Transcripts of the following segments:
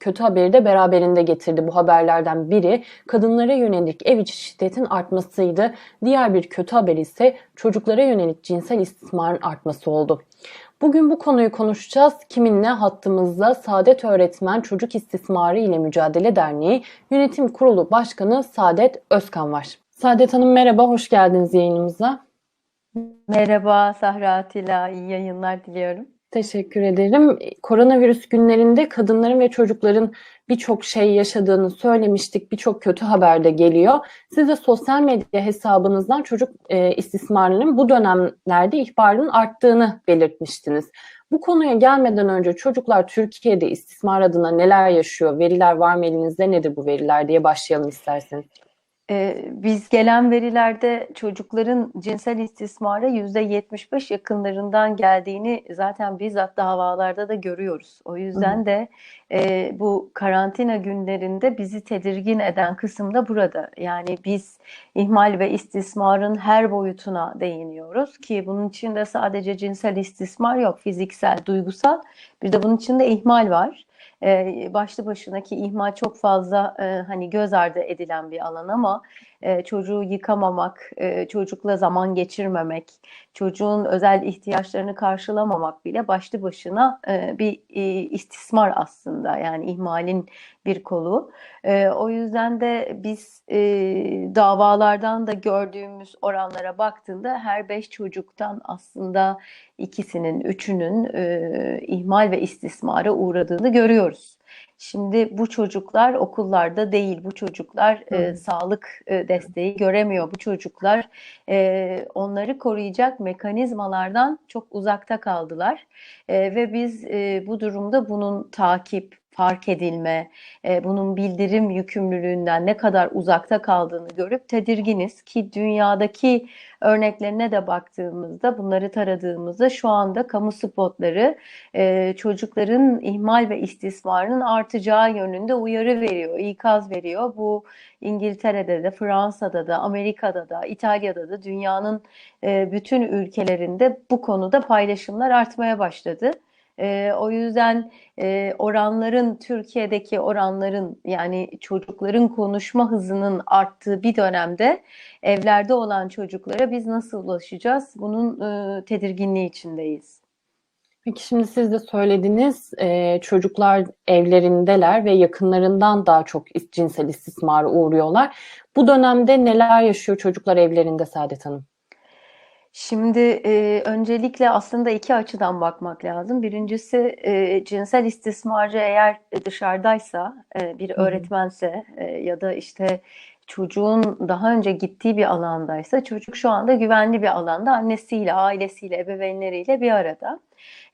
kötü haberi de beraberinde getirdi. Bu haberlerden biri kadınlara yönelik ev içi şiddetin artmasıydı. Diğer bir kötü haber ise çocuklara yönelik cinsel istismarın artması oldu. Bugün bu konuyu konuşacağız. Kiminle hattımızda Saadet Öğretmen Çocuk İstismarı ile Mücadele Derneği Yönetim Kurulu Başkanı Saadet Özkan var. Saadet Hanım merhaba, hoş geldiniz yayınımıza. Merhaba Sahra Atilla, iyi yayınlar diliyorum. Teşekkür ederim. Koronavirüs günlerinde kadınların ve çocukların birçok şey yaşadığını söylemiştik. Birçok kötü haber de geliyor. Siz de sosyal medya hesabınızdan çocuk e, istismarının bu dönemlerde ihbarının arttığını belirtmiştiniz. Bu konuya gelmeden önce çocuklar Türkiye'de istismar adına neler yaşıyor? Veriler var mı elinizde? Nedir bu veriler diye başlayalım isterseniz. Ee, biz gelen verilerde çocukların cinsel istismara %75 yakınlarından geldiğini zaten bizzat davalarda da görüyoruz. O yüzden de e, bu karantina günlerinde bizi tedirgin eden kısım da burada. Yani biz ihmal ve istismarın her boyutuna değiniyoruz ki bunun içinde sadece cinsel istismar yok, fiziksel, duygusal bir de bunun içinde ihmal var e, başlı başınaki ihmal çok fazla e, hani göz ardı edilen bir alan ama e, çocuğu yıkamamak, e, çocukla zaman geçirmemek, çocuğun özel ihtiyaçlarını karşılamamak bile başlı başına e, bir e, istismar aslında. Yani ihmalin bir kolu. E, o yüzden de biz e, davalardan da gördüğümüz oranlara baktığında her beş çocuktan aslında ikisinin, üçünün e, ihmal ve istismara uğradığını görüyoruz. Şimdi bu çocuklar okullarda değil, bu çocuklar e, sağlık e, desteği göremiyor. Bu çocuklar e, onları koruyacak mekanizmalardan çok uzakta kaldılar. E, ve biz e, bu durumda bunun takip, fark edilme, e, bunun bildirim yükümlülüğünden ne kadar uzakta kaldığını görüp tedirginiz ki dünyadaki örneklerine de baktığımızda, bunları taradığımızda şu anda kamu spotları e, çocukların ihmal ve istismarının artacağı yönünde uyarı veriyor, ikaz veriyor. Bu İngiltere'de de, Fransa'da da, Amerika'da da, İtalya'da da dünyanın e, bütün ülkelerinde bu konuda paylaşımlar artmaya başladı. E, o yüzden e, oranların Türkiye'deki oranların yani çocukların konuşma hızının arttığı bir dönemde evlerde olan çocuklara biz nasıl ulaşacağız? Bunun e, tedirginliği içindeyiz. Peki şimdi siz de söylediniz çocuklar evlerindeler ve yakınlarından daha çok cinsel istismara uğruyorlar. Bu dönemde neler yaşıyor çocuklar evlerinde Saadet Hanım? Şimdi e, öncelikle aslında iki açıdan bakmak lazım. Birincisi e, cinsel istismarcı eğer dışarıdaysa, e, bir öğretmense e, ya da işte çocuğun daha önce gittiği bir alandaysa çocuk şu anda güvenli bir alanda annesiyle, ailesiyle, ebeveynleriyle bir arada.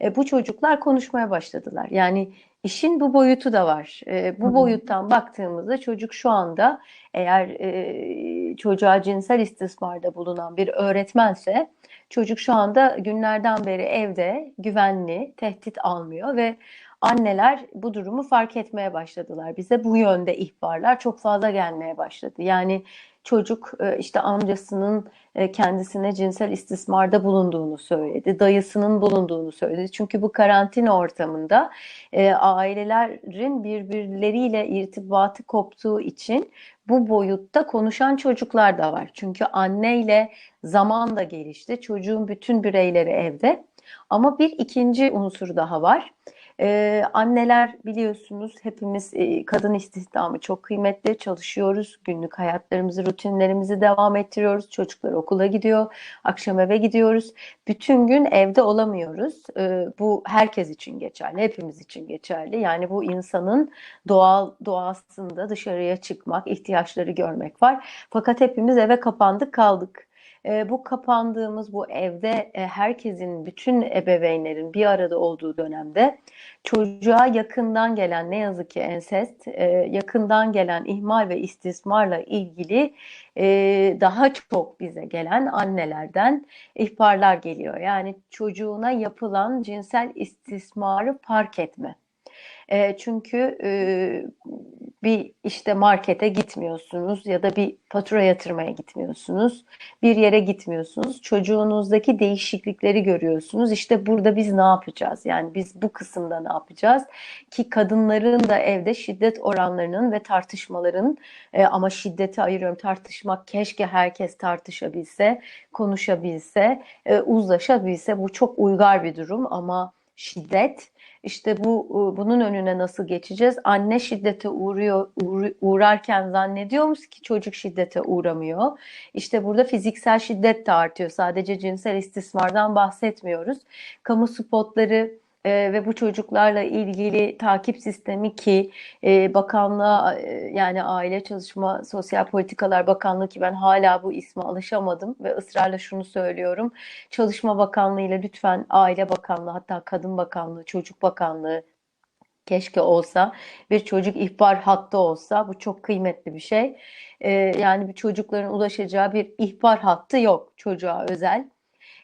E, bu çocuklar konuşmaya başladılar. Yani işin bu boyutu da var. E, bu boyuttan baktığımızda çocuk şu anda eğer e, çocuğa cinsel istismarda bulunan bir öğretmense çocuk şu anda günlerden beri evde güvenli, tehdit almıyor ve anneler bu durumu fark etmeye başladılar. Bize bu yönde ihbarlar çok fazla gelmeye başladı. Yani çocuk e, işte amcasının e, kendisine cinsel istismarda bulunduğunu söyledi. Dayısının bulunduğunu söyledi. Çünkü bu karantina ortamında e, ailelerin birbirleriyle irtibatı koptuğu için bu boyutta konuşan çocuklar da var. Çünkü anneyle zaman da gelişti. Çocuğun bütün bireyleri evde. Ama bir ikinci unsur daha var. Ee, anneler biliyorsunuz hepimiz e, kadın istihdamı çok kıymetli çalışıyoruz. Günlük hayatlarımızı, rutinlerimizi devam ettiriyoruz. Çocuklar okula gidiyor, akşam eve gidiyoruz. Bütün gün evde olamıyoruz. Ee, bu herkes için geçerli, hepimiz için geçerli. Yani bu insanın doğal doğasında dışarıya çıkmak, ihtiyaçları görmek var. Fakat hepimiz eve kapandık kaldık. E, bu kapandığımız bu evde e, herkesin, bütün ebeveynlerin bir arada olduğu dönemde çocuğa yakından gelen ne yazık ki ensest, e, yakından gelen ihmal ve istismarla ilgili e, daha çok bize gelen annelerden ihbarlar geliyor. Yani çocuğuna yapılan cinsel istismarı fark etme. E, çünkü e, bir işte markete gitmiyorsunuz ya da bir fatura yatırmaya gitmiyorsunuz. Bir yere gitmiyorsunuz. Çocuğunuzdaki değişiklikleri görüyorsunuz. İşte burada biz ne yapacağız? Yani biz bu kısımda ne yapacağız? Ki kadınların da evde şiddet oranlarının ve tartışmaların e, ama şiddeti ayırıyorum. Tartışmak keşke herkes tartışabilse, konuşabilse, e, uzlaşabilse. Bu çok uygar bir durum ama şiddet işte bu bunun önüne nasıl geçeceğiz? Anne şiddete uğruyor, uğr- uğrarken zannediyoruz ki çocuk şiddete uğramıyor. İşte burada fiziksel şiddet de artıyor. Sadece cinsel istismardan bahsetmiyoruz. Kamu spotları e, ve bu çocuklarla ilgili takip sistemi ki e, bakanlığa e, yani Aile Çalışma Sosyal Politikalar Bakanlığı ki ben hala bu isme alışamadım ve ısrarla şunu söylüyorum. Çalışma Bakanlığı ile lütfen Aile Bakanlığı hatta Kadın Bakanlığı, Çocuk Bakanlığı keşke olsa bir çocuk ihbar hattı olsa bu çok kıymetli bir şey. E, yani bir çocukların ulaşacağı bir ihbar hattı yok çocuğa özel.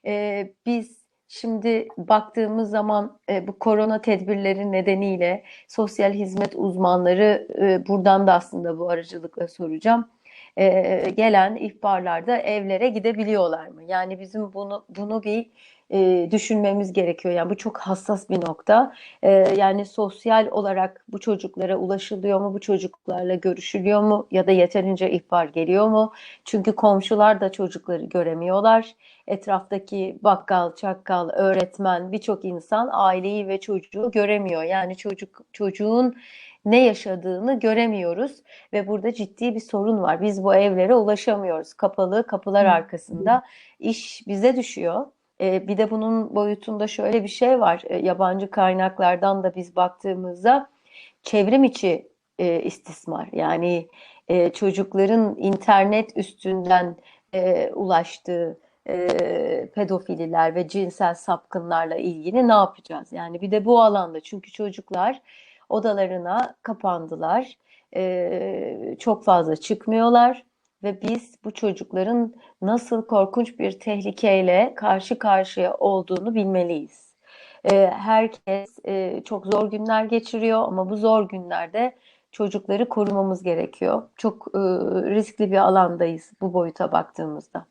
E, biz Şimdi baktığımız zaman e, bu korona tedbirleri nedeniyle sosyal hizmet uzmanları e, buradan da aslında bu aracılıkla soracağım. E, gelen ihbarlarda evlere gidebiliyorlar mı? Yani bizim bunu bunu bir e, düşünmemiz gerekiyor. Yani bu çok hassas bir nokta. E, yani sosyal olarak bu çocuklara ulaşılıyor mu? Bu çocuklarla görüşülüyor mu? Ya da yeterince ihbar geliyor mu? Çünkü komşular da çocukları göremiyorlar. Etraftaki bakkal, çakkal, öğretmen, birçok insan aileyi ve çocuğu göremiyor. Yani çocuk çocuğun ne yaşadığını göremiyoruz ve burada ciddi bir sorun var. Biz bu evlere ulaşamıyoruz. Kapalı kapılar arkasında iş bize düşüyor. E, bir de bunun boyutunda şöyle bir şey var. E, yabancı kaynaklardan da biz baktığımızda çevrim içi e, istismar yani e, çocukların internet üstünden e, ulaştığı pedofililer ve cinsel sapkınlarla ilgili ne yapacağız? Yani bir de bu alanda çünkü çocuklar odalarına kapandılar, e, çok fazla çıkmıyorlar ve biz bu çocukların nasıl korkunç bir tehlikeyle karşı karşıya olduğunu bilmeliyiz. E, herkes e, çok zor günler geçiriyor ama bu zor günlerde çocukları korumamız gerekiyor. Çok e, riskli bir alandayız bu boyuta baktığımızda.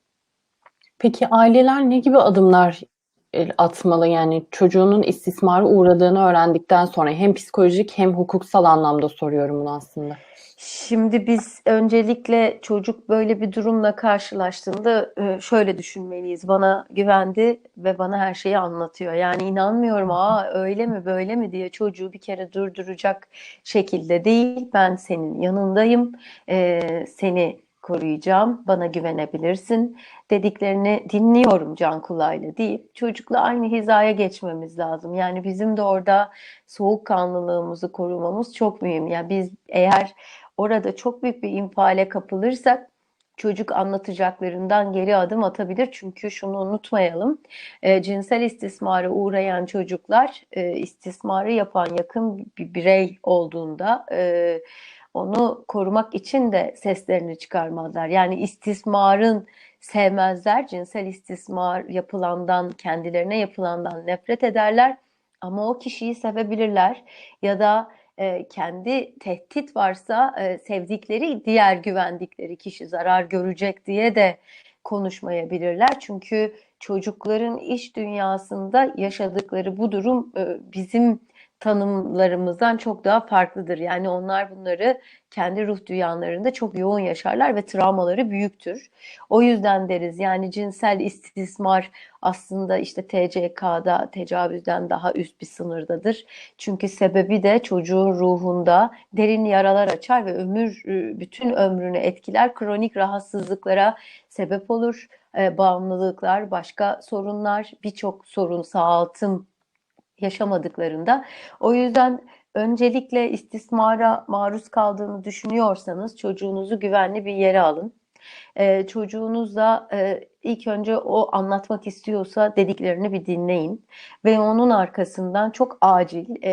Peki aileler ne gibi adımlar e, atmalı? Yani çocuğunun istismara uğradığını öğrendikten sonra hem psikolojik hem hukuksal anlamda soruyorum bunu aslında. Şimdi biz öncelikle çocuk böyle bir durumla karşılaştığında e, şöyle düşünmeliyiz. Bana güvendi ve bana her şeyi anlatıyor. Yani inanmıyorum aa öyle mi böyle mi diye çocuğu bir kere durduracak şekilde değil. Ben senin yanındayım. Ee, seni koruyacağım, bana güvenebilirsin dediklerini dinliyorum can kulağıyla deyip çocukla aynı hizaya geçmemiz lazım. Yani bizim de orada soğukkanlılığımızı korumamız çok mühim. Yani biz eğer orada çok büyük bir infiale kapılırsak çocuk anlatacaklarından geri adım atabilir. Çünkü şunu unutmayalım. E, cinsel istismara uğrayan çocuklar e, istismarı yapan yakın bir birey olduğunda e, onu korumak için de seslerini çıkarmazlar. Yani istismarın sevmezler. Cinsel istismar yapılandan, kendilerine yapılandan nefret ederler. Ama o kişiyi sevebilirler ya da e, kendi tehdit varsa e, sevdikleri diğer güvendikleri kişi zarar görecek diye de konuşmayabilirler. Çünkü çocukların iş dünyasında yaşadıkları bu durum e, bizim tanımlarımızdan çok daha farklıdır. Yani onlar bunları kendi ruh dünyalarında çok yoğun yaşarlar ve travmaları büyüktür. O yüzden deriz yani cinsel istismar aslında işte TCK'da tecavüzden daha üst bir sınırdadır. Çünkü sebebi de çocuğun ruhunda derin yaralar açar ve ömür bütün ömrünü etkiler. Kronik rahatsızlıklara sebep olur. E, bağımlılıklar, başka sorunlar, birçok sorun, sağaltım yaşamadıklarında. O yüzden öncelikle istismara maruz kaldığını düşünüyorsanız çocuğunuzu güvenli bir yere alın. Ee, çocuğunuzla e, ilk önce o anlatmak istiyorsa dediklerini bir dinleyin ve onun arkasından çok acil e,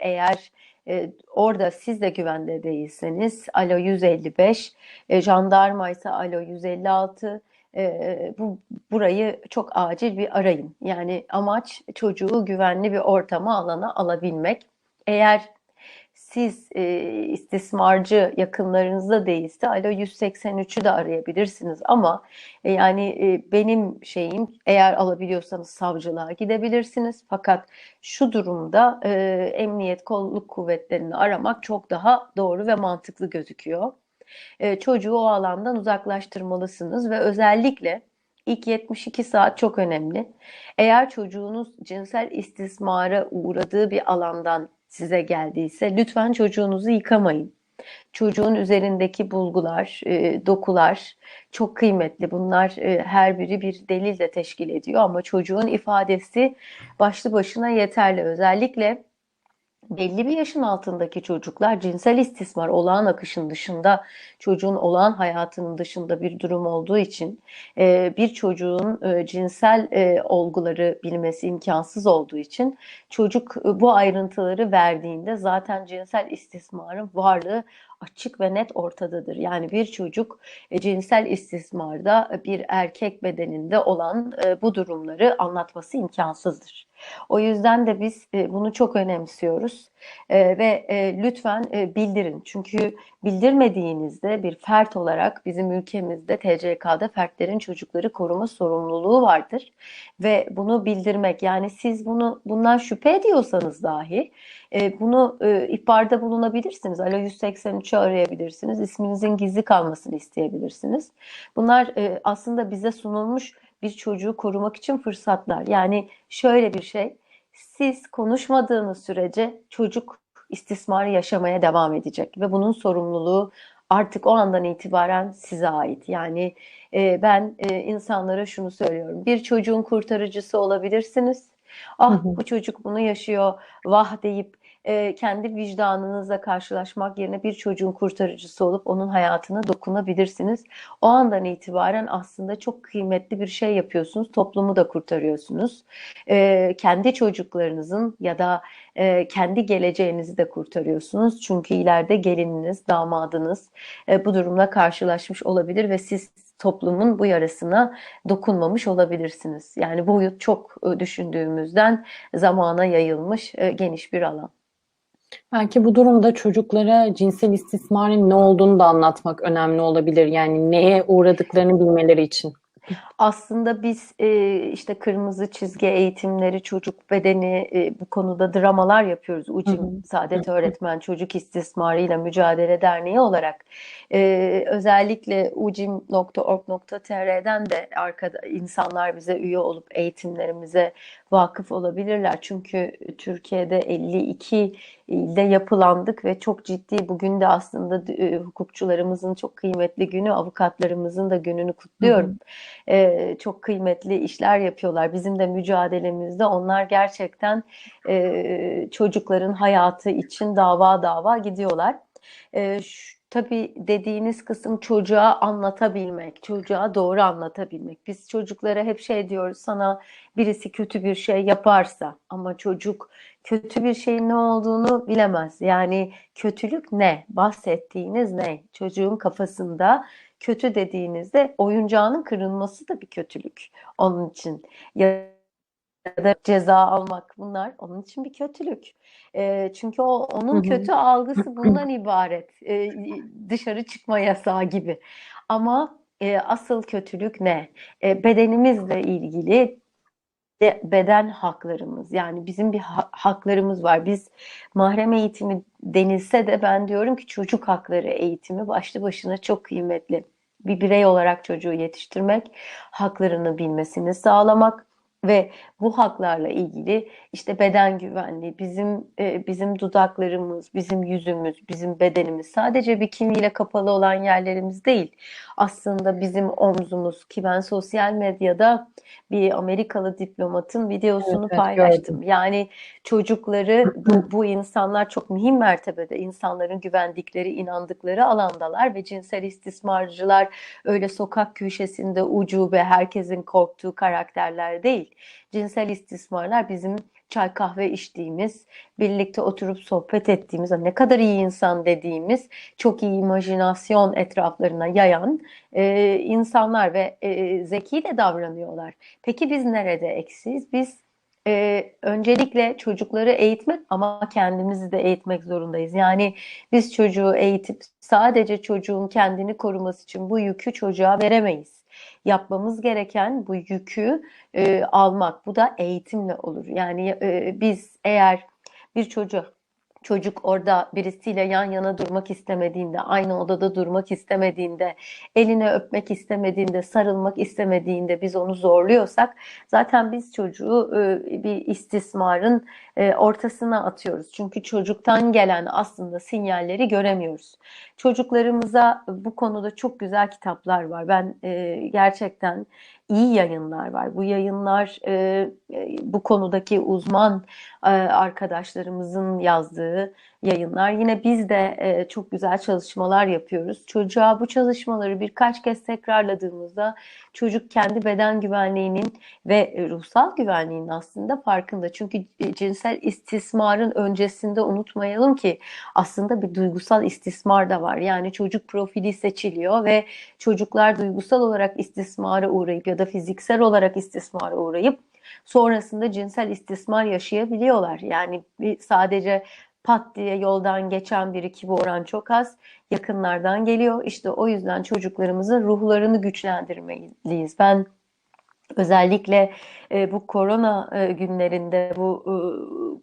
eğer e, orada siz de güvende değilseniz alo 155 e, jandarma ise alo 156 e, bu burayı çok acil bir arayın. Yani amaç çocuğu güvenli bir ortama alana alabilmek. Eğer siz e, istismarcı yakınlarınızda değilse alo 183'ü de arayabilirsiniz ama e, yani e, benim şeyim eğer alabiliyorsanız savcılığa gidebilirsiniz fakat şu durumda e, emniyet kolluk kuvvetlerini aramak çok daha doğru ve mantıklı gözüküyor. E, çocuğu o alandan uzaklaştırmalısınız ve özellikle ilk 72 saat çok önemli. Eğer çocuğunuz cinsel istismara uğradığı bir alandan size geldiyse lütfen çocuğunuzu yıkamayın. Çocuğun üzerindeki bulgular, e, dokular çok kıymetli. Bunlar e, her biri bir delil de teşkil ediyor ama çocuğun ifadesi başlı başına yeterli. Özellikle belli bir yaşın altındaki çocuklar cinsel istismar olağan akışın dışında çocuğun olağan hayatının dışında bir durum olduğu için e, bir çocuğun e, cinsel e, olguları bilmesi imkansız olduğu için çocuk bu ayrıntıları verdiğinde zaten cinsel istismarın varlığı açık ve net ortadadır. Yani bir çocuk cinsel istismarda bir erkek bedeninde olan bu durumları anlatması imkansızdır. O yüzden de biz bunu çok önemsiyoruz ve lütfen bildirin. Çünkü bildirmediğinizde bir fert olarak bizim ülkemizde TCK'da fertlerin çocukları koruma sorumluluğu vardır ve bunu bildirmek yani siz bunu bundan şüphe ediyorsanız dahi bunu ihbarda bulunabilirsiniz. Alo 183'ü arayabilirsiniz. İsminizin gizli kalmasını isteyebilirsiniz. Bunlar aslında bize sunulmuş bir çocuğu korumak için fırsatlar. Yani şöyle bir şey, siz konuşmadığınız sürece çocuk istismarı yaşamaya devam edecek ve bunun sorumluluğu artık o andan itibaren size ait. Yani e, ben e, insanlara şunu söylüyorum. Bir çocuğun kurtarıcısı olabilirsiniz. Ah hı hı. bu çocuk bunu yaşıyor, vah deyip e, kendi vicdanınızla karşılaşmak yerine bir çocuğun kurtarıcısı olup onun hayatına dokunabilirsiniz. O andan itibaren aslında çok kıymetli bir şey yapıyorsunuz. Toplumu da kurtarıyorsunuz. E, kendi çocuklarınızın ya da e, kendi geleceğinizi de kurtarıyorsunuz. Çünkü ileride gelininiz, damadınız e, bu durumla karşılaşmış olabilir ve siz toplumun bu yarasına dokunmamış olabilirsiniz. Yani boyut çok e, düşündüğümüzden zamana yayılmış e, geniş bir alan. Belki bu durumda çocuklara cinsel istismarın ne olduğunu da anlatmak önemli olabilir. Yani neye uğradıklarını bilmeleri için. Aslında biz e, işte kırmızı çizgi eğitimleri, çocuk bedeni e, bu konuda dramalar yapıyoruz. UCİM. Saadet Öğretmen Çocuk İstismarıyla Mücadele Derneği olarak. E, özellikle ucim.org.tr'den de arkada insanlar bize üye olup eğitimlerimize vakıf olabilirler. Çünkü Türkiye'de 52 ilde yapılandık ve çok ciddi bugün de aslında e, hukukçularımızın çok kıymetli günü, avukatlarımızın da gününü kutluyorum. Hı hı. E, çok kıymetli işler yapıyorlar. Bizim de mücadelemizde onlar gerçekten e, çocukların hayatı için dava dava gidiyorlar. E, şu, Tabii dediğiniz kısım çocuğa anlatabilmek, çocuğa doğru anlatabilmek. Biz çocuklara hep şey diyoruz, sana birisi kötü bir şey yaparsa ama çocuk kötü bir şeyin ne olduğunu bilemez. Yani kötülük ne? Bahsettiğiniz ne? Çocuğun kafasında kötü dediğinizde oyuncağının kırılması da bir kötülük onun için. Ya da ceza almak bunlar onun için bir kötülük. E, çünkü o onun kötü algısı bundan ibaret. E, dışarı çıkma yasağı gibi. Ama e, asıl kötülük ne? E, bedenimizle ilgili beden haklarımız yani bizim bir ha haklarımız var. Biz mahrem eğitimi denilse de ben diyorum ki çocuk hakları eğitimi başlı başına çok kıymetli. Bir birey olarak çocuğu yetiştirmek, haklarını bilmesini sağlamak, ve bu haklarla ilgili işte beden güvenliği, bizim e, bizim dudaklarımız, bizim yüzümüz, bizim bedenimiz sadece bikiniyle kapalı olan yerlerimiz değil. Aslında bizim omzumuz ki ben sosyal medyada bir Amerikalı diplomatın videosunu evet, paylaştım. Evet, yani çocukları bu, bu insanlar çok mühim mertebede insanların güvendikleri, inandıkları alandalar ve cinsel istismarcılar öyle sokak köşesinde ucube herkesin korktuğu karakterler değil. Cinsel istismarlar bizim çay kahve içtiğimiz, birlikte oturup sohbet ettiğimiz, ne kadar iyi insan dediğimiz, çok iyi imajinasyon etraflarına yayan e, insanlar ve e, zeki de davranıyorlar. Peki biz nerede eksiyiz? Biz e, öncelikle çocukları eğitmek ama kendimizi de eğitmek zorundayız. Yani biz çocuğu eğitip sadece çocuğun kendini koruması için bu yükü çocuğa veremeyiz. Yapmamız gereken bu yükü e, almak. Bu da eğitimle olur. Yani e, biz eğer bir çocuk çocuk orada birisiyle yan yana durmak istemediğinde, aynı odada durmak istemediğinde, elini öpmek istemediğinde, sarılmak istemediğinde biz onu zorluyorsak zaten biz çocuğu e, bir istismarın e, ortasına atıyoruz. Çünkü çocuktan gelen aslında sinyalleri göremiyoruz. Çocuklarımıza bu konuda çok güzel kitaplar var. Ben e, gerçekten iyi yayınlar var. Bu yayınlar bu konudaki uzman arkadaşlarımızın yazdığı yayınlar. Yine biz de çok güzel çalışmalar yapıyoruz. Çocuğa bu çalışmaları birkaç kez tekrarladığımızda çocuk kendi beden güvenliğinin ve ruhsal güvenliğinin aslında farkında. Çünkü cinsel istismarın öncesinde unutmayalım ki aslında bir duygusal istismar da var. Yani çocuk profili seçiliyor ve çocuklar duygusal olarak istismara uğrayıp ya da fiziksel olarak istismara uğrayıp sonrasında cinsel istismar yaşayabiliyorlar. Yani sadece pat diye yoldan geçen biri ki bu oran çok az yakınlardan geliyor. İşte o yüzden çocuklarımızın ruhlarını güçlendirmeliyiz. Ben özellikle e, bu korona e, günlerinde bu e,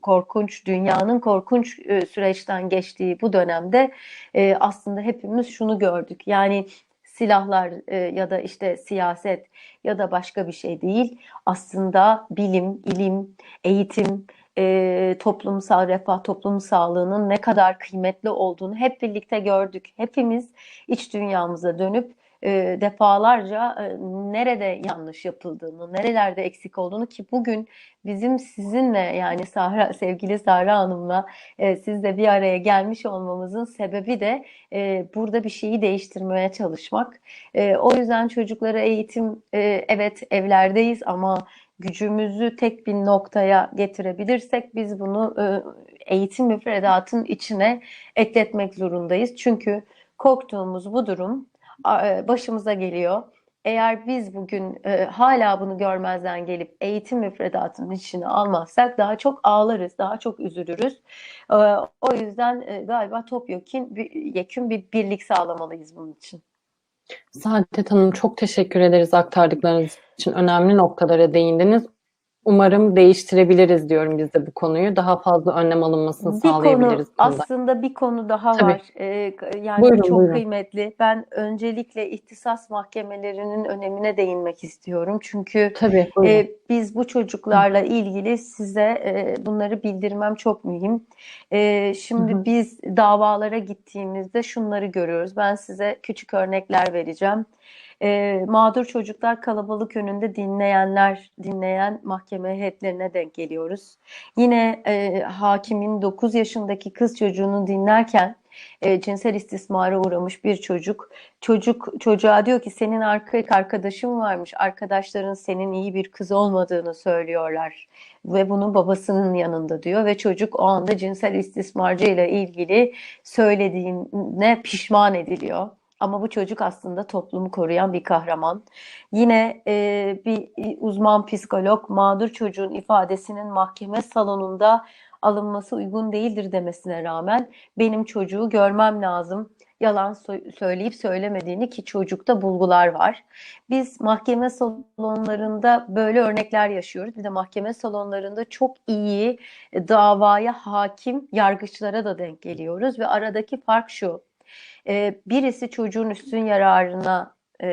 korkunç dünyanın korkunç e, süreçten geçtiği bu dönemde e, aslında hepimiz şunu gördük. Yani silahlar e, ya da işte siyaset ya da başka bir şey değil. Aslında bilim, ilim, eğitim, e, toplumsal refah, toplum sağlığının ne kadar kıymetli olduğunu hep birlikte gördük. Hepimiz iç dünyamıza dönüp e, defalarca e, nerede yanlış yapıldığını, nerelerde eksik olduğunu ki bugün bizim sizinle yani Sahra, sevgili Sahra Hanım'la e, sizle bir araya gelmiş olmamızın sebebi de e, burada bir şeyi değiştirmeye çalışmak. E, o yüzden çocuklara eğitim e, evet evlerdeyiz ama gücümüzü tek bir noktaya getirebilirsek biz bunu e, eğitim müfredatın içine ekletmek zorundayız. Çünkü korktuğumuz bu durum e, başımıza geliyor. Eğer biz bugün e, hala bunu görmezden gelip eğitim müfredatının içine almazsak daha çok ağlarız, daha çok üzülürüz. E, o yüzden e, galiba topyekun bir, yekün bir birlik sağlamalıyız bunun için. Saadet Hanım çok teşekkür ederiz aktardıklarınız için. Önemli noktalara değindiniz. Umarım değiştirebiliriz diyorum biz de bu konuyu. Daha fazla önlem alınmasını bir sağlayabiliriz. Konu, aslında bir konu daha Tabii. var. Ee, yani Buyurun, çok buyurun. kıymetli. Ben öncelikle ihtisas mahkemelerinin önemine değinmek istiyorum. Çünkü Tabii. buyurun. e, biz bu çocuklarla ilgili size e, bunları bildirmem çok mühim. E, şimdi Hı hı. biz davalara gittiğimizde şunları görüyoruz. Ben size küçük örnekler vereceğim. E, mağdur çocuklar kalabalık önünde dinleyenler, dinleyen mahkeme heyetlerine denk geliyoruz. Yine e, hakimin 9 yaşındaki kız çocuğunu dinlerken e, cinsel istismara uğramış bir çocuk. Çocuk çocuğa diyor ki senin erkek arkadaşın varmış. Arkadaşların senin iyi bir kız olmadığını söylüyorlar ve bunun babasının yanında diyor ve çocuk o anda cinsel istismarcı ile ilgili söylediğine pişman ediliyor. Ama bu çocuk aslında toplumu koruyan bir kahraman. Yine e, bir uzman psikolog mağdur çocuğun ifadesinin mahkeme salonunda alınması uygun değildir demesine rağmen benim çocuğu görmem lazım. Yalan söyleyip söylemediğini ki çocukta bulgular var. Biz mahkeme salonlarında böyle örnekler yaşıyoruz. Bir de mahkeme salonlarında çok iyi e, davaya hakim yargıçlara da denk geliyoruz ve aradaki fark şu. E, birisi çocuğun üstün yararına e,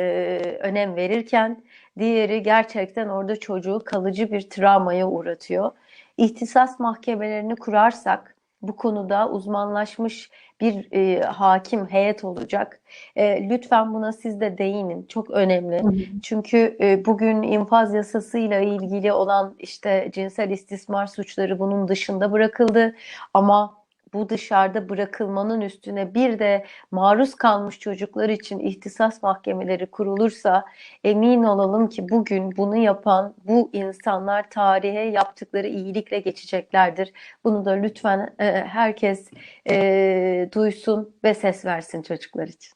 önem verirken diğeri gerçekten orada çocuğu kalıcı bir travmaya uğratıyor. İhtisas mahkemelerini kurarsak bu konuda uzmanlaşmış bir e, hakim heyet olacak. E, lütfen buna siz de değinin. Çok önemli. Hı hı. Çünkü e, bugün infaz yasasıyla ilgili olan işte cinsel istismar suçları bunun dışında bırakıldı. Ama bu dışarıda bırakılmanın üstüne bir de maruz kalmış çocuklar için ihtisas mahkemeleri kurulursa emin olalım ki bugün bunu yapan bu insanlar tarihe yaptıkları iyilikle geçeceklerdir. Bunu da lütfen e, herkes e, duysun ve ses versin çocuklar için.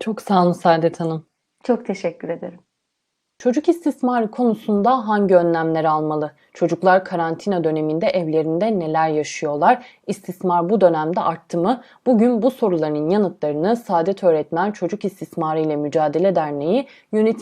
Çok sağ olun Saadet Hanım. Çok teşekkür ederim. Çocuk istismarı konusunda hangi önlemler almalı? Çocuklar karantina döneminde evlerinde neler yaşıyorlar? İstismar bu dönemde arttı mı? Bugün bu soruların yanıtlarını Saadet Öğretmen Çocuk İstismarı ile Mücadele Derneği yönetim